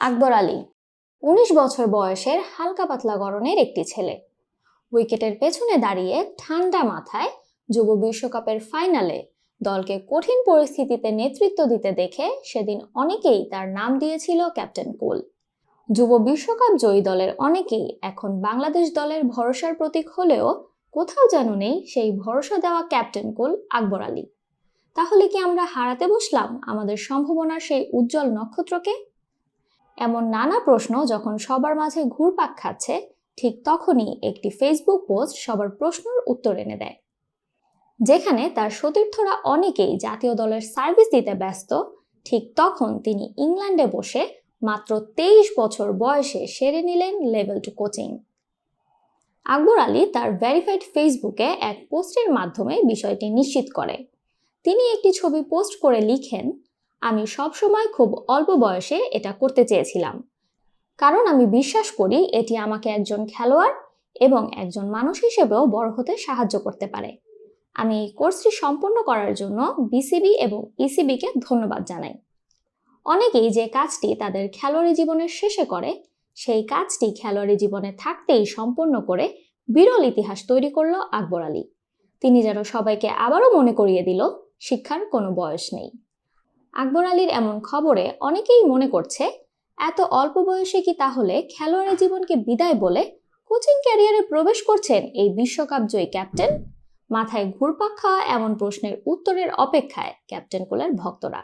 আকবর আলী, উনিশ বছর বয়সের হালকা পাতলা গড়নের একটি ছেলে। উইকেটের পেছনে দাঁড়িয়ে ঠান্ডা মাথায় যুব বিশ্বকাপের ফাইনালে দলকে কঠিন পরিস্থিতিতে নেতৃত্ব দিতে দেখে সেদিন অনেকেই তার নাম দিয়েছিল ক্যাপ্টেন কুল। যুব বিশ্বকাপ জয়ী দলের অনেকেই এখন বাংলাদেশ দলের ভরসার প্রতীক হলেও কোথাও যেন নেই সেই ভরসা দেওয়া ক্যাপ্টেন কুল আকবর আলী। তাহলে কি আমরা হারাতে বসলাম আমাদের সম্ভাবনার সেই উজ্জ্বল নক্ষত্রকে? এমন নানা প্রশ্ন যখন সবার মাঝে ঘুরপাক খাচ্ছে, ঠিক তখনই একটি ফেসবুক পোস্ট সবার প্রশ্নের উত্তর এনে দেয়। যেখানে তার সতীর্থরা অনেকেই জাতীয় দলের সার্ভিস দিতে ব্যস্ত, ঠিক তখন তিনি ইংল্যান্ডে বসে মাত্র তেইশ বছর বয়সে সেরে নিলেন level two coaching Akbar Ali তার ভেরিফাইড ফেসবুকে এক পোস্টের মাধ্যমে বিষয়টি নিশ্চিত করে। তিনি একটি ছবি পোস্ট করে লিখেন আমি সবসময় খুব অল্প বয়সে এটা করতে চেয়েছিলাম। কারণ আমি বিশ্বাস করি এটি আমাকে একজন খেলোয়াড় এবং একজন মানুষ হিসেবেও বড় হতে সাহায্য করতে পারে। আমি এই কোর্সটি সম্পন্ন করার জন্য বিসিবি এবং ইসিবিকে ধন্যবাদ জানাই। অনেকেই যে কাজটি তাদের খেলোয়াড়ি জীবনের শেষে করে, সেই কাজটি খেলোয়াড়ি জীবনে থাকতেই সম্পন্ন করে বিরল ইতিহাস তৈরি করল আকবর আলী। তিনি যেন সবাইকে আবারও মনে করিয়ে দিল, শিক্ষার কোনো বয়স নেই। আকবর আলীর এমন খবরে অনেকেই মনে করছে, এত অল্প বয়সে কি তাহলে খেলোয়াড়ি জীবনকে বিদায় বলে কোচিং ক্যারিয়ারে প্রবেশ করছেন এই বিশ্বকাপ জয়ী ক্যাপ্টেন? মাথায় ঘুরপাক খাওয়া এমন প্রশ্নের উত্তরের অপেক্ষায় ক্যাপ্টেন কোলার ভক্তরা।